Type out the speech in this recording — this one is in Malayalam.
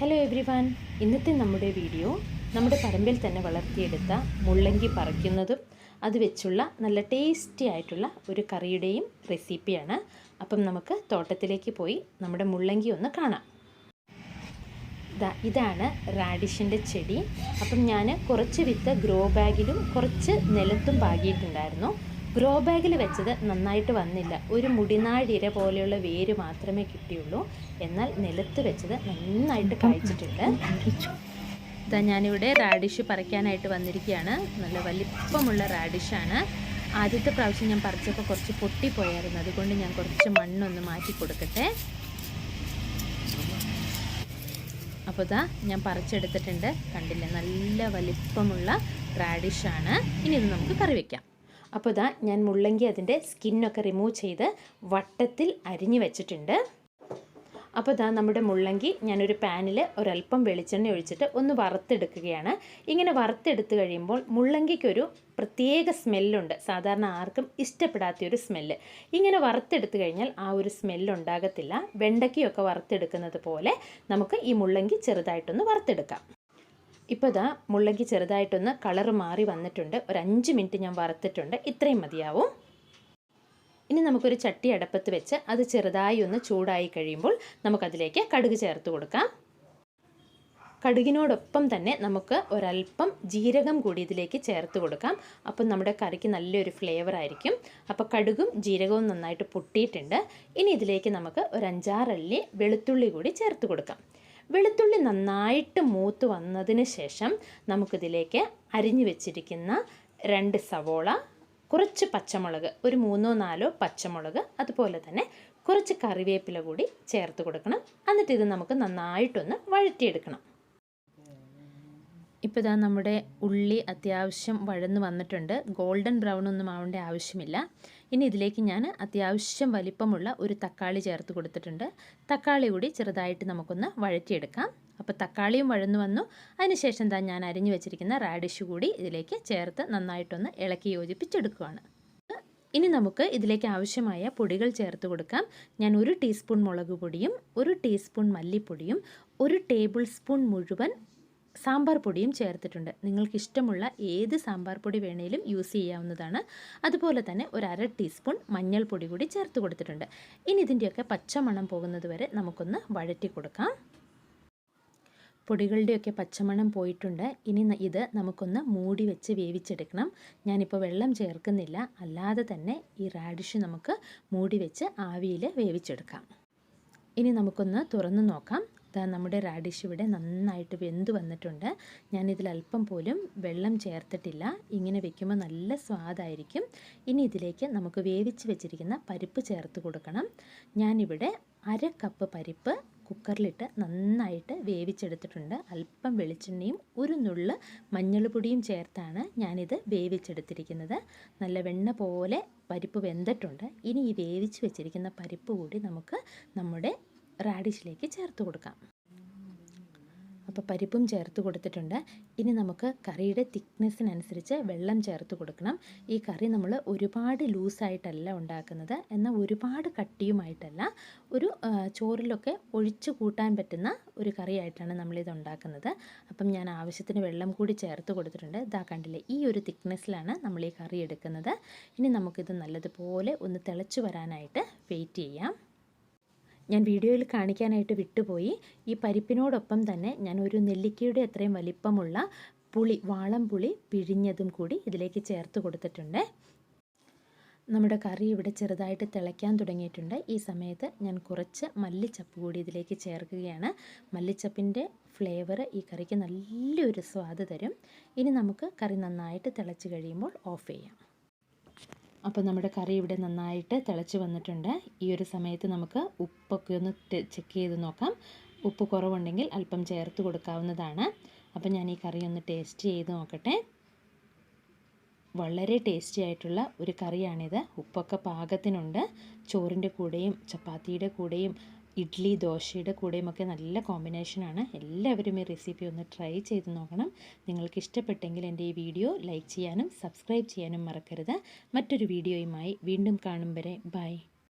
ഹലോ എവ്രി വൺ ഇന്നത്തെ നമ്മുടെ വീഡിയോ നമ്മുടെ പറമ്പിൽ തന്നെ വളർത്തിയെടുത്ത മുള്ളങ്കി പറിക്കുന്നതും അത് വെച്ചുള്ള നല്ല ടേസ്റ്റി ആയിട്ടുള്ള ഒരു കറിയുടെയും റെസിപ്പിയാണ് അപ്പം നമുക്ക് തോട്ടത്തിലേക്ക് പോയി നമ്മുടെ മുള്ളങ്കി ഒന്ന് കാണാം. ഇതാണ് റാഡിഷിന്റെ ചെടി. അപ്പം ഞാൻ കുറച്ച് വിത്ത് ഗ്രോ ബാഗിലും കുറച്ച് നിലത്തും പാകിയിട്ടുണ്ടായിരുന്നു. ഗ്രോ ബാഗിൽ വെച്ചത് നന്നായിട്ട് വന്നില്ല. ഒരു മുടിനാഴിര പോലെയുള്ള വേര് മാത്രമേ കിട്ടിയുള്ളൂ. എന്നാൽ നിലത്ത് വെച്ചത് നന്നായിട്ട് കായ്ച്ചിട്ടുണ്ട്. ഇതാ ഞാനിവിടെ റാഡിഷ് പറിക്കാനായിട്ട് വന്നിരിക്കുകയാണ്. നല്ല വലിപ്പമുള്ള റാഡിഷാണ് ആദ്യത്തെ പ്രാവശ്യം ഞാൻ പറിച്ചപ്പോൾ കുറച്ച് പൊട്ടിപ്പോയായിരുന്നു. അതുകൊണ്ട് ഞാൻ കുറച്ച് മണ്ണൊന്ന് മാറ്റി കൊടുക്കട്ടെ. അപ്പോൾ ഇതാ ഞാൻ പറിച്ചെടുത്തിട്ടുണ്ട്. കണ്ടില്ലേ? നല്ല വലിപ്പമുള്ള റാഡിഷാണ് ഇനി ഇത് നമുക്ക് കറി വയ്ക്കാം അപ്പോൾ ഇതാ ഞാൻ മുള്ളങ്കി അതിന്റെ സ്കിന്നൊക്കെ റിമൂവ് ചെയ്ത് വട്ടത്തിൽ അരിഞ്ഞു വെച്ചിട്ടുണ്ട്. അപ്പോൾ ഇതാ നമ്മുടെ മുള്ളങ്കി ഞാനൊരു പാനിൽ ഒരല്പം വെളിച്ചെണ്ണ ഒഴിച്ചിട്ട് ഒന്ന് വറുത്തെടുക്കുകയാണ്. ഇങ്ങനെ വറുത്തെടുത്ത് കഴിയുമ്പോൾ മുള്ളങ്കിക്കൊരു പ്രത്യേക സ്മെല്ലുണ്ട് സാധാരണ ആർക്കും ഇഷ്ടപ്പെടാത്തൊരു സ്മെല്ല് ഇങ്ങനെ വറുത്തെടുത്ത് കഴിഞ്ഞാൽ ആ ഒരു സ്മെല്ല് ഉണ്ടാകത്തില്ല. വെണ്ടയ്ക്കയൊക്കെ വറുത്തെടുക്കുന്നത് പോലെ നമുക്ക് ഈ മുള്ളങ്കി ചെറുതായിട്ടൊന്ന് വറുത്തെടുക്കാം. ഇപ്പോൾ ഇതാ മുള്ളങ്കി ചെറുതായിട്ടൊന്ന് കളർ മാറി വന്നിട്ടുണ്ട്. ഒരു അഞ്ച് മിനിറ്റ് ഞാൻ വറുത്തിട്ടുണ്ട്. ഇത്രയും മതിയാവും. ഇനി നമുക്കൊരു ചട്ടി അടപ്പത്ത് വെച്ച് അത് ചെറുതായി ഒന്ന് ചൂടായി കഴിയുമ്പോൾ നമുക്കതിലേക്ക് കടുക് ചേർത്ത് കൊടുക്കാം. കടുകിനോടൊപ്പം തന്നെ നമുക്ക് ഒരല്പം ജീരകം കൂടി ഇതിലേക്ക് ചേർത്ത് കൊടുക്കാം. അപ്പം നമ്മുടെ കറിക്ക് നല്ലൊരു ഫ്ലേവർ ആയിരിക്കും. അപ്പോൾ കടുകും ജീരകവും നന്നായിട്ട് പൊട്ടിയിട്ടുണ്ട്. ഇനി ഇതിലേക്ക് നമുക്ക് ഒരു അഞ്ചാറല്ലി വെളുത്തുള്ളി കൂടി ചേർത്ത് കൊടുക്കാം. വെളുത്തുള്ളി നന്നായിട്ട് മൂത്ത് വന്നതിന് ശേഷം നമുക്കിതിലേക്ക് അരിഞ്ഞു വെച്ചിരിക്കുന്ന രണ്ട് സവോള കുറച്ച് പച്ചമുളക് ഒരു മൂന്നോ നാലോ പച്ചമുളക് അതുപോലെ തന്നെ കുറച്ച് കറിവേപ്പില കൂടി ചേർത്ത് കൊടുക്കണം. എന്നിട്ട് ഇത് നമുക്ക് നന്നായിട്ടൊന്ന് വഴറ്റിയെടുക്കണം. ഇപ്പോൾ ഇതാ നമ്മുടെ ഉള്ളി അത്യാവശ്യം വഴന്ന് വന്നിട്ടുണ്ട്. ഗോൾഡൻ ബ്രൗൺ ഒന്നും ആവേണ്ട ആവശ്യമില്ല. ഇനി ഇതിലേക്ക് ഞാൻ അത്യാവശ്യം വലിപ്പമുള്ള ഒരു തക്കാളി ചേർത്ത് കൊടുത്തിട്ടുണ്ട്. തക്കാളി കൂടി ചെറുതായിട്ട് നമുക്കൊന്ന് വഴറ്റിയെടുക്കാം. അപ്പോൾ തക്കാളിയും വഴന്നു വന്നു. അതിനുശേഷം താൻ ഞാൻ അരിഞ്ഞു വെച്ചിരിക്കുന്ന റാഡിഷ് കൂടി ഇതിലേക്ക് ചേർത്ത് നന്നായിട്ടൊന്ന് ഇളക്കി യോജിപ്പിച്ചെടുക്കുകയാണ് ഇനി നമുക്ക് ഇതിലേക്ക് ആവശ്യമായ പൊടികൾ ചേർത്ത് കൊടുക്കാം. ഞാൻ ഒരു ടീസ്പൂൺ മുളക് പൊടിയും ഒരു ടീസ്പൂൺ മല്ലിപ്പൊടിയും ഒരു ടേബിൾ സ്പൂൺ മുഴുവൻ സാമ്പാർ പൊടിയും ചേർത്തിട്ടുണ്ട്. നിങ്ങൾക്ക് ഇഷ്ടമുള്ള ഏത് സാമ്പാർ പൊടി വേണേലും യൂസ് ചെയ്യാവുന്നതാണ്. അതുപോലെ തന്നെ ഒരു അര ടീസ്പൂൺ മഞ്ഞൾപ്പൊടി കൂടി ചേർത്ത് കൊടുത്തിട്ടുണ്ട്. ഇനി ഇതിന്റെയൊക്കെ പച്ചമണം പോകുന്നത് വരെ നമുക്കൊന്ന് വഴറ്റി കൊടുക്കാം. പൊടികളുടെയൊക്കെ പച്ചമണം പോയിട്ടുണ്ട്. ഇനി ഇത് നമുക്കൊന്ന് മൂടി വെച്ച് വേവിച്ചെടുക്കണം. ഞാനിപ്പോൾ വെള്ളം ചേർക്കുന്നില്ല. അല്ലാതെ തന്നെ ഈ റാഡിഷ് നമുക്ക് മൂടി വെച്ച് ആവിയിൽ വേവിച്ചെടുക്കാം. ഇനി നമുക്കൊന്ന് തുറന്ന് നോക്കാം. ഇതാ നമ്മുടെ റാഡിഷ് ഇവിടെ നന്നായിട്ട് വെന്ത് വന്നിട്ടുണ്ട്. ഞാനിതിൽ അല്പം പോലും വെള്ളം ചേർത്തിട്ടില്ല. ഇങ്ങനെ വെക്കുമ്പോൾ നല്ല സ്വാദായിരിക്കും. ഇനി ഇതിലേക്ക് നമുക്ക് വേവിച്ച് വെച്ചിരിക്കുന്ന പരിപ്പ് ചേർത്ത് കൊടുക്കണം. ഞാനിവിടെ അര കപ്പ് പരിപ്പ് കുക്കറിലിട്ട് നന്നായിട്ട് വേവിച്ചെടുത്തിട്ടുണ്ട്. അല്പം വെളിച്ചെണ്ണയും ഒരു നുള്ള് മഞ്ഞൾപ്പൊടിയും ചേർത്താണ് ഞാനിത് വേവിച്ചെടുത്തിരിക്കുന്നത്. നല്ല വെണ്ണ പോലെ പരിപ്പ് വെന്തിട്ടുണ്ട്. ഇനി ഈ വേവിച്ച് വെച്ചിരിക്കുന്ന പരിപ്പ് കൂടി നമുക്ക് നമ്മുടെ റാഡിഷിലേക്ക് ചേർത്ത് കൊടുക്കാം. അപ്പോൾ പരിപ്പും ചേർത്ത് കൊടുത്തിട്ടുണ്ട്. ഇനി നമുക്ക് കറിയുടെ തിക്നെസ്സിനനുസരിച്ച് വെള്ളം ചേർത്ത് കൊടുക്കണം. ഈ കറി നമ്മൾ ഒരുപാട് ലൂസായിട്ടല്ല ഉണ്ടാക്കുന്നത്. എന്നാൽ ഒരുപാട് കട്ടിയുമായിട്ടല്ല ഒരു ചോറിലൊക്കെ ഒഴിച്ചു കൂട്ടാൻ പറ്റുന്ന ഒരു കറിയായിട്ടാണ് നമ്മളിത് ഉണ്ടാക്കുന്നത്. അപ്പം ഞാൻ ആവശ്യത്തിന് വെള്ളം കൂടി ചേർത്ത് കൊടുത്തിട്ടുണ്ട്. ഇതാ കണ്ടില്ലേ ഈ ഒരു തിക്നെസ്സിലാണ് നമ്മൾ ഈ കറി എടുക്കുന്നത്. ഇനി നമുക്കിത് നല്ലതുപോലെ ഒന്ന് തിളച്ചു വരാനായിട്ട് വെയിറ്റ് ചെയ്യാം. ഞാൻ വീഡിയോയിൽ കാണിക്കാനായിട്ട് വിട്ടുപോയി. ഈ പരിപ്പിനോടൊപ്പം തന്നെ ഞാൻ ഒരു നെല്ലിക്കയുടെ അത്രയും വലിപ്പമുള്ള പുളി വാളം പുളി പിഴിഞ്ഞതും കൂടി ഇതിലേക്ക് ചേർത്ത് കൊടുത്തിട്ടുണ്ട്. നമ്മുടെ കറി ഇവിടെ ചെറുതായിട്ട് തിളയ്ക്കാൻ തുടങ്ങിയിട്ടുണ്ട്. ഈ സമയത്ത് ഞാൻ കുറച്ച് മല്ലിച്ചപ്പ് കൂടി ഇതിലേക്ക് ചേർക്കുകയാണ്. മല്ലിച്ചപ്പിന്റെ ഫ്ലേവർ ഈ കറിക്ക് നല്ലൊരു സ്വാദ് തരും. ഇനി നമുക്ക് കറി നന്നായിട്ട് തിളച്ച് കഴിയുമ്പോൾ ഓഫ് ചെയ്യാം. അപ്പോൾ നമ്മുടെ കറി ഇവിടെ നന്നായിട്ട് തിളച്ച് വന്നിട്ടുണ്ട്. ഈ ഒരു സമയത്ത് നമുക്ക് ഉപ്പൊക്കെ ഒന്ന് ചെക്ക് ചെയ്ത് നോക്കാം. ഉപ്പ് കുറവുണ്ടെങ്കിൽ അല്പം ചേർത്ത് കൊടുക്കാവുന്നതാണ്. അപ്പോൾ ഞാൻ ഈ കറി ഒന്ന് ടേസ്റ്റ് ചെയ്ത് നോക്കട്ടെ. വളരെ ടേസ്റ്റി ആയിട്ടുള്ള ഒരു കറിയാണിത്. ഉപ്പൊക്കെ പാകത്തിനുണ്ട്. ചോറിന്റെ കൂടെയും ചപ്പാത്തിയുടെ കൂടെയും ഇഡ്ഡലി ദോശയുടെ കൂടെയുമൊക്കെ നല്ല കോമ്പിനേഷനാണ് എല്ലാവരും ഈ റെസിപ്പി ഒന്ന് ട്രൈ ചെയ്ത് നോക്കണം. നിങ്ങൾക്ക് ഇഷ്ടപ്പെട്ടെങ്കിൽ എന്റെ ഈ വീഡിയോ ലൈക്ക് ചെയ്യാനും സബ്സ്ക്രൈബ് ചെയ്യാനും മറക്കരുത്. മറ്റൊരു വീഡിയോയുമായി വീണ്ടും കാണും വരെ. ബൈ